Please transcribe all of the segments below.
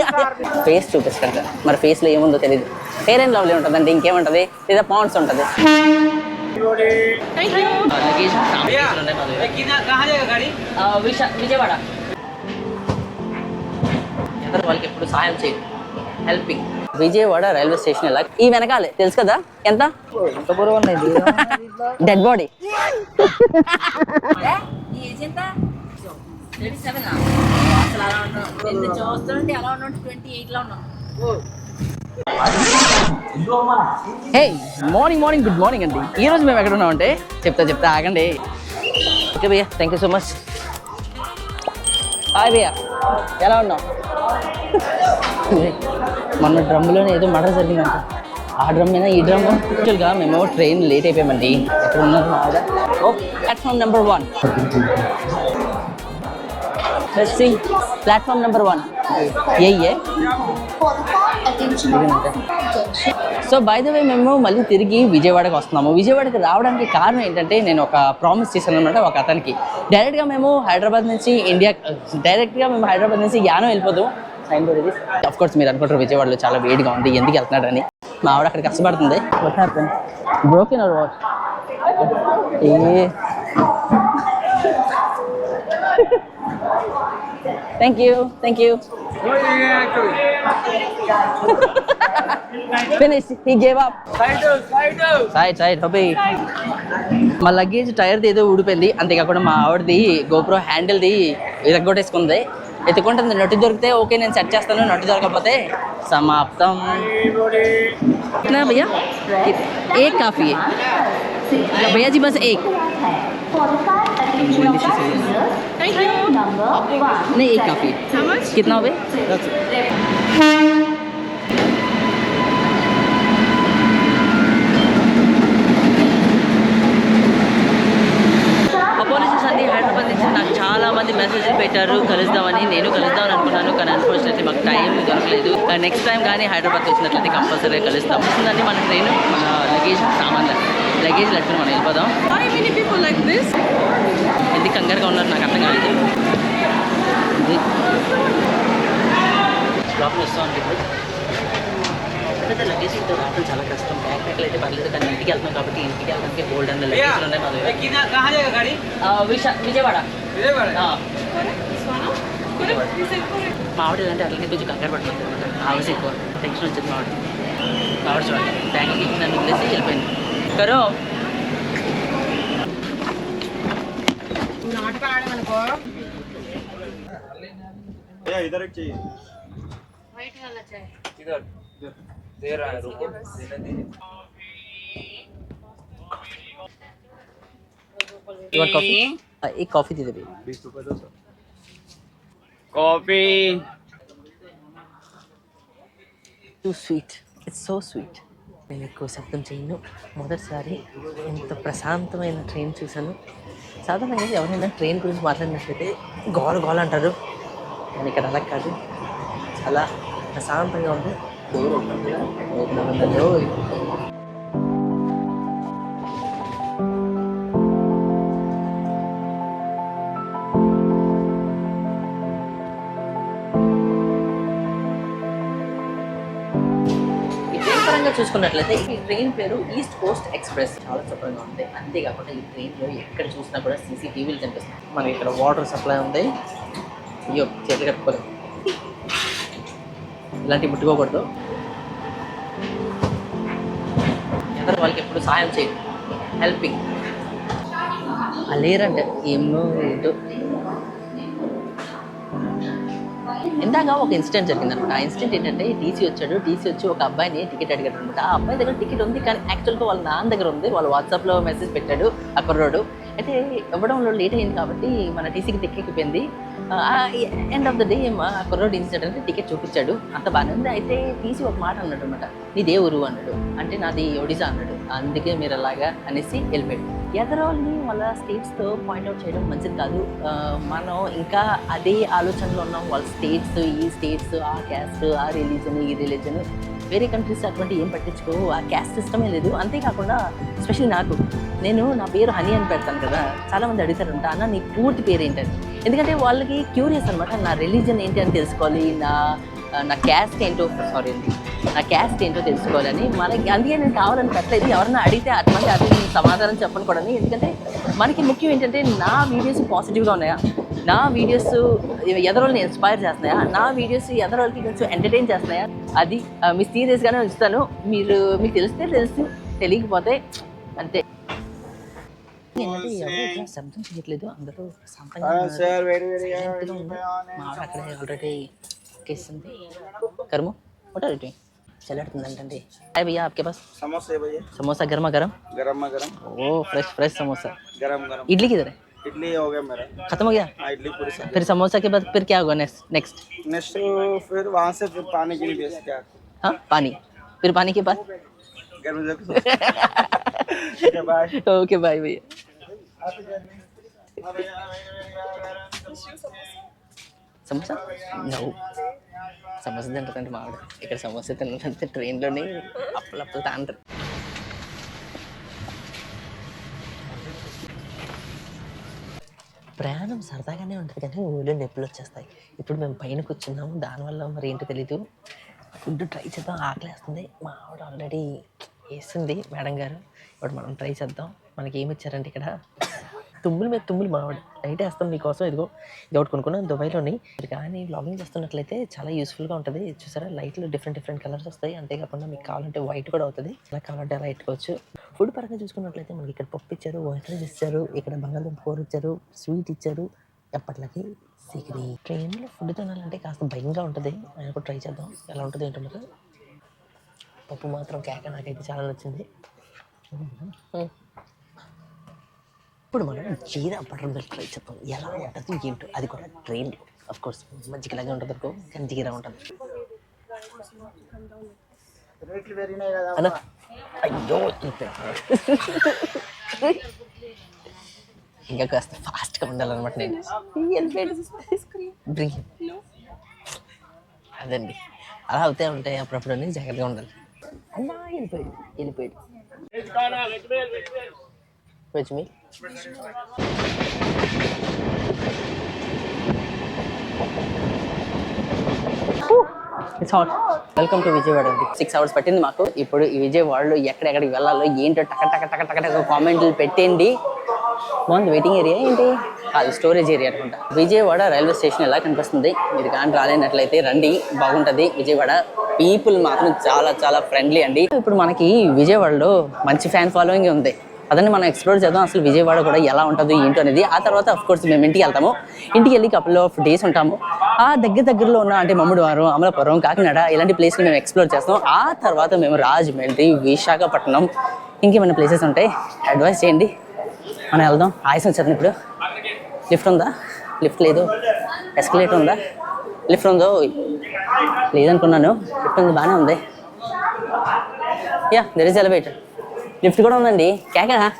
Face చూపిస్తాను sir మరి ఫేస్లో ఏముందో తెలియదు ఫేర్ అండ్ లవ్లీ ఉంటుందండి ఇంకేముంటుంది? లేదా పాండ్స్ ఉంటుంది. విజయవాడ. వాళ్ళకి ఎప్పుడు సాయం చేయదు హెల్పింగ్ విజయవాడ రైల్వే స్టేషన్ ఎలా? ఈ వెనకాలే తెలుసు కదా? ఎంత? డెడ్ బాడీ ట్వంటీ సెవెన్ అసలు అలా ఉన్నాం. నిన్ను చూస్తుంటే అలా ఉన్నాం. ట్వంటీ ఎయిట్లో ఉన్నాం. Hey morning morning good morning అండి ఈ రోజు మేము ఎక్కడ ఉన్నామంటే చెప్తా చెప్తా ఆగండి. ఓకే భయ్యా thank you so much hi భయ్యా. ఎలా ఉన్నావు? మొన్న డ్రమ్లోనే ఏదో మర్డర్ జరిగిందంట. ఆ డ్రమ్ మీద ఈ డ్రమ్ యాక్చువల్గా మేము ట్రైన్ లేట్ అయిపోయామండి. ఎక్కడ ఉన్నారు? Platform number one platform number one A so by the way మేము మళ్ళీ తిరిగి విజయవాడకి వస్తున్నాము. విజయవాడకి రావడానికి కారణం ఏంటంటే నేను ఒక ప్రామిస్ చేశాను అనమాట ఒక అతనికి. డైరెక్ట్గా మేము హైదరాబాద్ నుంచి ఇండియా డైరెక్ట్గా మేము హైదరాబాద్ నుంచి యానం వెళ్ళిపోదాం. సైన్ బోర్డ్ ఇది. అఫ్ కోర్స్ మీరు అనుకుంటారు విజయవాడలో చాలా వేడిగా ఉంది. ఎందుకు వెళ్తున్నాడని మా ఆవిడ అక్కడ కష్టపడుతుంది. Broken or what A? Thank you thank you finish he gave up side side హోబీ మా లగేజ్ టైర్ది ఏదో ఊడిపోయింది. అంతేకాకుండా మా ఆవిడది గోప్రో హ్యాండిల్ది ఇరగొట్టేసుకుంది ఎత్తుకుంటుంది. నొట్టి దొరికితే ఓకే నేను సెట్ చేస్తాను. నొట్టి దొరకకపోతే సమాప్తం. భయ్యా? ఏ కాఫీ? భయ్యాజీ బస్ ఏ? जी बस एक नहीं एक काफ़ी है कितना हो అపాలజీస్ అండి హైదరాబాద్ నుంచి నాకు చాలా మంది మెసేజ్లు పెట్టారు కలుద్దామని నేను కలుద్దామని అనుకున్నాను కానీ అన్ఫార్చునేట్లీ మాకు టైం దొరకలేదు నెక్స్ట్ టైం కానీ హైదరాబాద్ వచ్చినట్లయితే కంపల్సరీగా కలుస్తాం వస్తుందండి మన ట్రైన్ మన లగేజ్ సామాన్లు లగేజ్ లెక్కన మనం వెళ్ళిపోదాం ఎందుకు కంగారుగా ఉన్నారు నాకు అర్థం కాలేదు. ఇది. ప్రాబ్లం వస్తూ ఉంటుంది లగేజ్ ఉంటే రావడం చాలా కష్టం. బ్యాక్ ప్యాక్లు పర్లేదు కానీ ఇంటికి వెళ్తున్నాం కాబట్టి ఇంటికి వెళ్ళడానికి గోల్డ్ అండ్ లగేజ్లు ఉన్నాయి మా విజయవాడ. మా ఆవిడ అట్లనే కొంచెం కంగారు పడుతుంది ఆవిడ ఎక్కువ. టెన్షన్ వచ్చింది మా ఆవిడ. ఆవిడ చూడండి. బ్యాంక్కి నన్ను వదిలేసి వెళ్ళిపోయింది. కరో इधर एक चाहिए इधर दे रहा है रुको देने दीजिए कॉफी एक कॉफी दे दे भैया बीस रुपए दो sir coffee too sweet it's so sweet నేను ఎక్కువ శబ్దం చేయను మొదటిసారి ఇంత ప్రశాంతమైన ట్రైన్ చూశాను సాధారణంగా ఎవరైనా ట్రైన్ గురించి మాట్లాడినట్లయితే గోల గోల అంటారు కానీ ఇక్కడ అలా కాదు. చాలా ప్రశాంతంగా ఉంది పరంగా చూసుకున్నట్లయితే ఈ ట్రైన్ పేరు ఈస్ట్ కోస్ట్ ఎక్స్ప్రెస్. చాలా శుభ్రంగా ఉంది. అంతేకాకుండా ఈ ట్రైన్లో ఎక్కడ చూసినా కూడా సీసీటీవీలు కనిపిస్తుంది మనకి ఇక్కడ వాటర్ సప్లై ఉంది. అయ్యో చేతులు కట్టుకోలేదు. ఇలాంటివి ముట్టుకోకూడదు. ఎవరు వాళ్ళకి ఎప్పుడు సాయం చేయదు హెల్పింగ్ లేరంట ఏమో ఏంటో ఇందాక ఒక ఇన్సిడెంట్ జరిగింది అనమాట ఆ ఇన్సిడెంట్ ఏంటంటే టీసీ వచ్చాడు. టీసీ వచ్చి ఒక అబ్బాయిని టికెట్ అడిగాడు అనమాట ఆ అబ్బాయి దగ్గర టికెట్ ఉంది కానీ యాక్చువల్గా వాళ్ళ నాన్న దగ్గర ఉంది. వాళ్ళు వాట్సాప్లో మెసేజ్ పెట్టాడు ఆ కుర్రోడు. అయితే ఇవ్వడంలో లేట్ అయింది కాబట్టి మన టీసీకి టిక్కెక్కిపోయింది ఎండ్ ఆఫ్ ద డే మా కుర్రోడ్ ఇన్సిడెంట్ అంటే టికెట్ చూపించాడు. అంత బాగానే ఉంది. అయితే టీసీ ఒక మాట అన్నాడు అనమాట నీదే ఊరు అన్నాడు. అంటే నాది ఒడిశా అన్నాడు. అందుకే మీరు అలాగా అనేసి వెళ్ళిపోయాడు. ఎదరోల్ని వాళ్ళ స్టేట్స్తో పాయింట్అవుట్ చేయడం మంచిది కాదు. మనం ఇంకా అదే ఆలోచనలో ఉన్నాం. వాళ్ళ స్టేట్స్ ఈ స్టేట్స్ ఆ క్యాస్ట్ ఆ రిలీజన్ ఈ రిలీజన్ వేరే కంట్రీస్ అటువంటి ఏం పట్టించుకో ఆ క్యాస్ట్ సిస్టమే లేదు. అంతేకాకుండా స్పెషల్ నాకు నేను నా పేరు హనీ అని పెడతాను కదా చాలామంది అడుగుతారంట అన్న నీ పూర్తి పేరు ఏంటని ఎందుకంటే వాళ్ళకి క్యూరియస్ అనమాట నా రిలీజన్ ఏంటి అని తెలుసుకోవాలి నా నా క్యాస్ట్ ఏంటో సారీ అండి నా క్యాస్ట్ ఏంటో తెలుసుకోవాలని. మనకి అందుకే నేను కావాలని పెట్టలేదు. ఎవరన్నా అడిగితే అటువంటి అది సమాధానం చెప్పను కూడా ఎందుకంటే మనకి ముఖ్యం ఏంటంటే నా వీడియోస్ పాజిటివ్గా ఉన్నాయా? నా వీడియోస్ ఎదరోళ్ళని ఇన్స్పైర్ చేస్తున్నాయా నా వీడియోస్ ఎదరోళ్ళకి కొంచెం ఎంటర్టైన్ చేస్తున్నాయా అది ఆ, మీ సీరియస్గానే ఉంచుతాను మీరు మీకు తెలిస్తే తెలుసు తెలియకపోతే అంతే ఏంటంటే ఎవరు ఇక్కడ శబ్దం చేయట్లేదు అందరూ శాంతంగా ఉన్నారు. sir, very, very, Silent గా ఉంది. మా ఆవిడ అక్కడే already కేసింది కర్మో what are you doing? చల్లడుతుందంటండి hi భయ్యా आपके पास समोसे भैया समोसा गर्मा गर्म गरम में गरम ओ फ्रेश फ्रेश समोसा गरम गरम इडली किधर है इडली हो गया मेरा खत्म हो गया हाँ इडली पूरी सब फिर समोसा के बाद फिर क्या होगा नेक्स्ट नेक्स्ट नेक्स्ट फिर वहाँ से फिर पानी के लिए भेज क्या हाँ पानी फिर पानी के बाद गर्म जब ठीक है बाय ओके बाय भैया సమోసా నో సమోసా తింటుందంటే మావిడ ఇక్కడ సమోసా తినాలంటే ట్రైన్లోని అప్పులు అప్పులు తాంటారు ప్రయాణం సరదాగానే ఉంటుంది కానీ ఊళ్ళో నొప్పులు వచ్చేస్తాయి. ఇప్పుడు మేము పైన కూర్చున్నాము. దానివల్ల మరి ఏంటో తెలీదు. ఫుడ్ ట్రై చేద్దాం. ఆకలేస్తుంది. మా ఆవిడ ఆల్రెడీ వేసింది మేడం గారు. ఇప్పుడు మనం ట్రై చేద్దాం. మనకి ఏమి ఇచ్చారంటే ఇక్కడ? తుమ్ములు మీద తుమ్ములు మావాడు. నైట్ వేస్తాం మీకోసం ఇదిగో ఇది ఒకటి కొనుక్కున్నాను దుబాయ్లోని. కానీ బ్లాగింగ్ చేస్తున్నట్లయితే చాలా యూస్ఫుల్గా ఉంటుంది. చూసారా లైట్లు డిఫరెంట్ డిఫరెంట్ కలర్స్ వస్తాయి. అంతేకాకుండా మీకు కావాలంటే వైట్ కూడా అవుతుంది. అలా కావాలంటే అలా ఎట్టుకోవచ్చు ఫుడ్ పరంగా చూసుకున్నట్లయితే మనకి ఇక్కడ పప్పు ఇచ్చారు వైట్ ఇచ్చారు ఇక్కడ బంగాళదుంప కూర ఇచ్చారు స్వీట్ ఇచ్చారు. ఎప్పటిలాగే సిగిరి ట్రైన్లో ఫుడ్ తినాలంటే కాస్త భయంగా ఉంటుంది. ఆయన కూడా ట్రై చేద్దాం. ఎలా ఉంటుంది ఏంటో పప్పు మాత్రం కేక నాకైతే చాలా నచ్చింది. ఇప్పుడు మనం జీరా బటర్ మిల్క్ ట్రై చేద్దాం ఎలా ఉంటుంది ఏంటో. అది కూడా ట్రైన్ అఫ్ కోర్స్ మజ్జిగలాగే ఉంటుంది అనుకో కానీ జీరా ఉంటుంది. అన్న అయ్యో ఇంకా కాస్త ఫాస్ట్గా ఉండాలన్నమాట నేను. అదండి. అలా అవుతే ఉంటాయి అప్పుడప్పుడు అని జాగ్రత్తగా ఉండాలి. అన్నా వెళ్ళిపోయాడు వెళ్ళిపోయాడు వెజ్ మీ it's hot welcome to Vijayawada six hours పట్టింది మాకు. ఇప్పుడు ఈ విజయవాడలో ఎక్కడెక్కడికి వెళ్ళాలో ఏంటో టక టక టక టక టక కామెంట్లు పెట్టండి బాగుంది వెయిటింగ్ ఏరియా ఏంటి? అది స్టోరేజ్ ఏరియా అనుకుంటా. విజయవాడ రైల్వే స్టేషన్ ఎలా కనిపిస్తుంది? మీరు కానీ రాలేనట్లయితే రండి. బాగుంటుంది. విజయవాడ పీపుల్ మాత్రం చాలా చాలా ఫ్రెండ్లీ అండి. ఇప్పుడు మనకి విజయవాడలో మంచి ఫ్యాన్ ఫాలోయింగ్ ఉంది. అదని మనం ఎక్స్ప్లోర్ చేద్దాం. అసలు విజయవాడ కూడా ఎలా ఉంటుంది ఏంటో అనేది. ఆ తర్వాత అఫ్ కోర్స్ మేము ఇంటికి వెళ్తాము. ఇంటికి వెళ్ళి కపుల్ ఆఫ్ డేస్ ఉంటాము. ఆ దగ్గర దగ్గరలో ఉన్న అంటే మమ్ముడివారం అమలాపురం కాకినాడ ఇలాంటి ప్లేస్లు మేము ఎక్స్ప్లోర్ చేస్తాం. ఆ తర్వాత మేము రాజమండ్రి విశాఖపట్నం ఇంకేమైనా ప్లేసెస్ ఉంటాయి అడ్వైస్ చేయండి. మనం వెళ్దాం. ఆయాసం చదివిన ఇప్పుడు. లిఫ్ట్ ఉందా? లిఫ్ట్ లేదు. ఎస్కలేటర్ ఉందా? లిఫ్ట్ ఉందో? లేదనుకున్నాను. లిఫ్ట్ ఉంది బాగానే ఉంది. Yeah there is elevator lift కూడా ఉందండి. కేకడా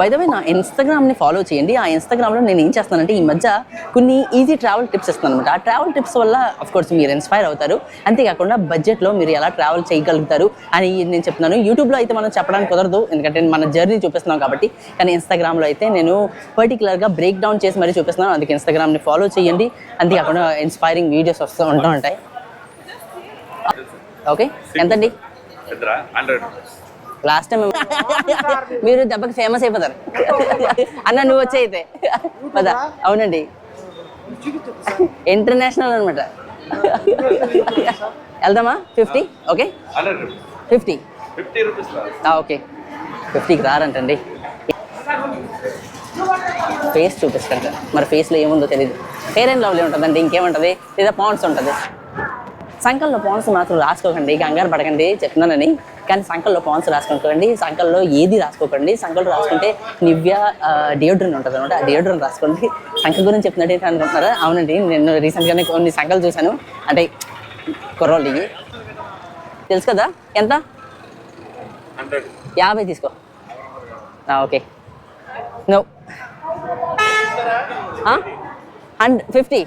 బై ద నా ఇన్స్టాగ్రామ్ని ఫాలో చేయండి. ఆ ఇన్స్టాగ్రామ్లో నేను ఏం చేస్తానంటే ఈ మధ్య కొన్ని ఈజీ ట్రావెల్ టిప్స్ ఇస్తాను అనమాట ఆ ట్రావెల్ టిప్స్ వల్ల కోర్స్ మీరు ఇన్స్పైర్ అవుతారు. అంతేకాకుండా బడ్జెట్లో మీరు ఎలా ట్రావెల్ చేయగలుగుతారు అని నేను చెప్తున్నాను. యూట్యూబ్లో అయితే మనం చెప్పడానికి కుదరదు ఎందుకంటే మన జర్నీ చూపిస్తున్నాం కాబట్టి. కానీ ఇన్స్టాగ్రామ్లో అయితే నేను పర్టికులర్గా బ్రేక్ డౌన్ చేసి మరీ చూపిస్తున్నాను. అందుకే ఇన్స్టాగ్రామ్ని ఫాలో చేయండి. అంతేకాకుండా ఇన్స్పైరింగ్ వీడియోస్ వస్తూ ఉంటూ ఉంటాయి. ఓకే ఎంతండి? హండ్రెడ్ లాస్ట్ టైం మీరు దెబ్బకి ఫేమస్ అయిపోతారు. అన్న నువ్వు వచ్చే అయితే. పద. అవునండి. ఇంటర్నేషనల్ అనమాట వెళ్దామా? ఫిఫ్టీ? ఓకే? ఫిఫ్టీ? ఓకే. ఫిఫ్టీకి రారంటండి. ఫేస్ చూపిస్తాంట మరి ఫేస్లో ఏముందో తెలియదు ఫేర్ అండ్ లవ్లీ ఉంటుందండి ఇంకేముంటుంది? లేదా పాండ్స్ ఉంటుంది? సంకల్లో పాన్స్ మాత్రం రాసుకోకండి కంగారు పడకండి చెప్తున్నానని కానీ సంకల్లో పాన్స్ రాసుకోకండి సంకల్లో ఏది రాసుకోకండి. సంకల్లో రాసుకుంటే నివ్య డియోడ్రన్ ఉంటుంది అనమాట ఆ డియోడ్రన్ రాసుకోండి. సంకల్ గురించి చెప్తున్నట్టు అనుకుంటున్నారా? అవునండి నేను రీసెంట్గానే కొన్ని సంకలు చూశాను. అంటే కుర్రోళ్ళు ఇవి. తెలుసు కదా? ఎంత? యాభై తీసుకో. ఓకే. నో. And fifty.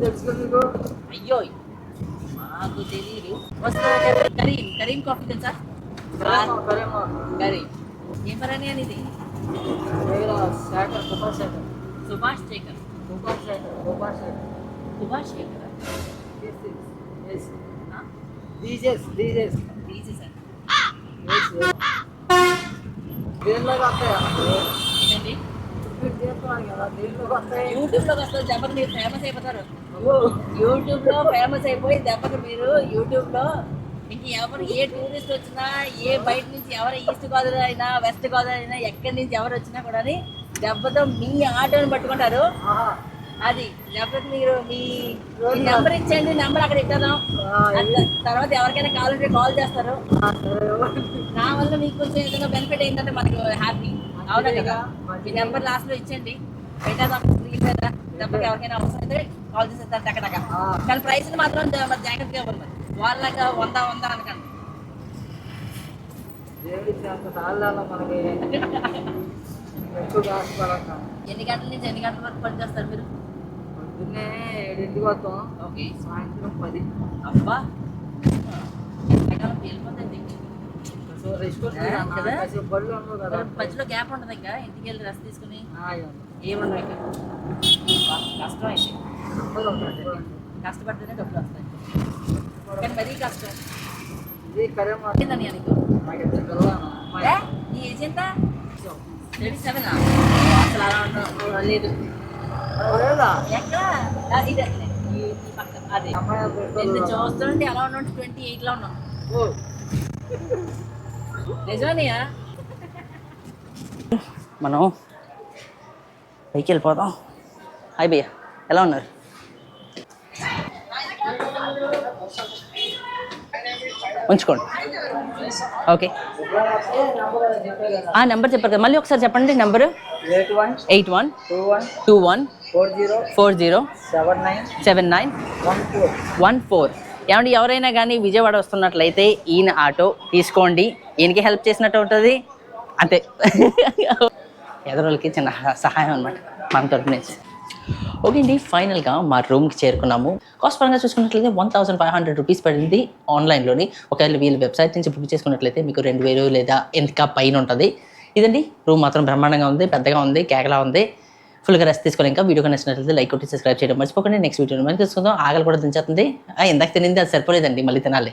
శ్రమ ఉంటుంది అయ్యో. మాకు తెలియదు కరీం. కరీం కాఫీ తెలుసా? కరీం ఏం పరని అని ఇది సుభాష్ శేఖర్. సుభాష్ శేఖర్. తీసి సార్ ఏంటండి యూట్యూబ్ లో వస్తారు దెబ్బకి మీరు ఫేమస్ అయిపోతారు. యూట్యూబ్లో ఫేమస్ అయిపోయి దెబ్బకి మీరు యూట్యూబ్లో ఇంక ఎవరు ఏ టూరిస్ట్ వచ్చినా ఏ బయట నుంచి ఎవరు ఈస్ట్ గోదావరి అయినా వెస్ట్ గోదావరి అయినా ఎక్కడి నుంచి ఎవరు వచ్చినా కూడా దెబ్బతో మీ ఆటోని పట్టుకుంటారు. అది దెబ్బకి మీరు మీ నెంబర్ ఇచ్చేయండి నెంబర్ అక్కడ ఇద్దాం తర్వాత ఎవరికైనా కాల్ ఉంటే కాల్ చేస్తారు నా వల్ల మీకు కొంచెం ఏదైనా బెనిఫిట్ అయిందంటే మనకు హ్యాపీ అవునా కదా? మీ నెంబర్ లాస్ట్లో మీద దెబ్బకి ఎవరికైనా అవసరం అయితే కాల్ చేసేస్తారు టక టక కానీ ప్రైస్ మాత్రం మరి జాగ్రత్తగా వాళ్ళగా వంద వంద అనకండి. ఎన్ని గంటల నుంచి ఎన్ని గంటల వరకు పని చేస్తారు మీరు ఏడింటికి వస్తాం. ఓకే. సాయంత్రం పది. అబ్బా! ఎంతకాలం ఆ, కదా? మధ్యలో గ్యాప్ ఉంటుంది ఇంకా ఇంటికి వెళ్ళి రెస్ట్ తీసుకుని. ఏమన్నా కష్టం అయితే. కష్టపడితేనే డబ్బులు వస్తాయి. కానీ మరీ కష్టం? నీ ఏజ్ ఎంత? థర్టీ సెవెనా అసలు అలా లేదు? ఎక్కడ? ఇదే. ఈ పక్క అదే. చూస్తుంటే అలా ఉన్నావు ట్వంటీ ఎయిట్లో నిజమేనయ్యా మనం పైకి వెళ్ళిపోదాం. హాయ్ భయ్య ఎలా ఉన్నారు? ఉంచుకోండి. ఓకే. ఆ నెంబర్ చెప్పారు కదా మళ్ళీ ఒకసారి చెప్పండి number. Eight one eight one two one two one four zero four zero seven nine seven nine one four. ఏమంటే ఎవరైనా కానీ విజయవాడ వస్తున్నట్లయితే ఈయన ఆటో తీసుకోండి. ఈయనకి హెల్ప్ చేసినట్టు ఉంటుంది. అంతే. ఎదరోళ్ళకి చిన్న సహాయం అనమాట మన తరపు నుంచి. ఓకే అండి ఫైనల్గా మా రూమ్కి చేరుకున్నాము. కాస్ట్ పరంగా చూసుకున్నట్లయితే one thousand five hundred rupees పడింది ఆన్లైన్లోని. ఒకవేళ వీళ్ళ వెబ్సైట్ నుంచి బుక్ చేసుకున్నట్లయితే మీకు రెండు వేలు లేదా ఇంకా పైన ఉంటుంది. ఇదండి రూమ్ మాత్రం బ్రహ్మాండంగా ఉంది పెద్దగా ఉంది కేకలా ఉంది. ఫుల్గా రెస్ట్ తీసుకోవాలి. ఇంకా వీడియో నచ్చినట్లయితే లైక్ కొట్టి సబ్స్క్రైబ్ చేయడం మర్చిపోకండి. నెక్స్ట్ వీడియో మనం తీసుకుందాం ఆకలి కూడా దించేస్తుంది. ఇందాక తినింది అది సరిపోలేదండి. మళ్ళీ తినాలి.